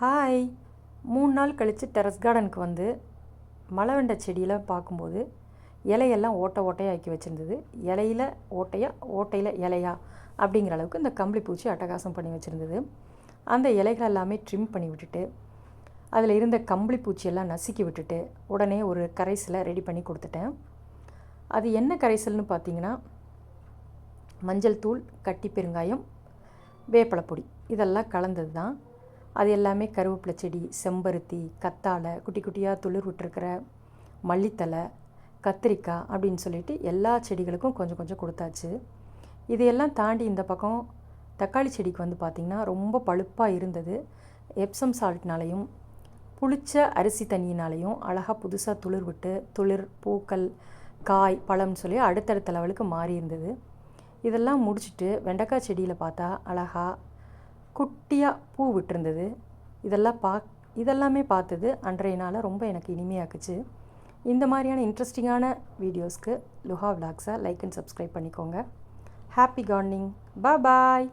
Hi மூணு நாள் கழித்து டெரஸ் கார்டனுக்கு வந்து மழை வெண்ட செடியெலாம் பார்க்கும்போது இலையெல்லாம் ஓட்டை ஓட்டையாக ஆக்கி வச்சுருந்தது. இலையில ஓட்டையா ஓட்டையில் இலையா அப்படிங்கிற அளவுக்கு இந்த கம்பளி பூச்சி அட்டகாசம் பண்ணி வச்சுருந்தது. அந்த இலைகள் எல்லாமே ட்ரிம் பண்ணி விட்டுட்டு அதில் இருந்த கம்பளி பூச்சியெல்லாம் நசுக்கி விட்டுட்டு உடனே ஒரு கரைசலை ரெடி பண்ணி கொடுத்துட்டேன். அது என்ன கரைசல்னு பார்த்தீங்கன்னா மஞ்சள் தூள் கட்டி பெருங்காயம் வேப்பலைப்பொடி இதெல்லாம் கலந்தது தான் அது எல்லாமே கருவேப்பிலை செடி செம்பருத்தி கத்தாழை குட்டி குட்டியாக துளிர் விட்டுருக்கிற மல்லித்தலை கத்திரிக்காய் அப்படின்னு சொல்லிட்டு எல்லா செடிகளுக்கும் கொஞ்சம் கொஞ்சம் கொடுத்தாச்சு. இதையெல்லாம் தாண்டி இந்த பக்கம் தக்காளி செடிக்கு வந்து பார்த்திங்கன்னா ரொம்ப பழுப்பாக இருந்தது. எப்சம் சால்ட்னாலையும் புளிச்ச அரிசி தண்ணியினாலையும் அழகாக புதுசாக துளிர் விட்டு துளிர் பூக்கள் காய் பழம்னு சொல்லி அடுத்தடுத்த லெவலுக்கு மாறி இருந்தது. இதெல்லாம் முடிச்சுட்டு வெண்டைக்காய் செடியில் பார்த்தா அழகாக குட்டியாக பூ விட்டுருந்தது. இதெல்லாம் பா இதெல்லாமே பார்த்தது அன்றைய நாளை ரொம்ப எனக்கு இனிமையாக்குச்சு. இந்த மாதிரியான இன்ட்ரெஸ்டிங்கான வீடியோஸ்க்கு லுஹா விளாக்ஸை லைக் அண்ட் சப்ஸ்கிரைப் பண்ணிக்கோங்க. Happy gardening bye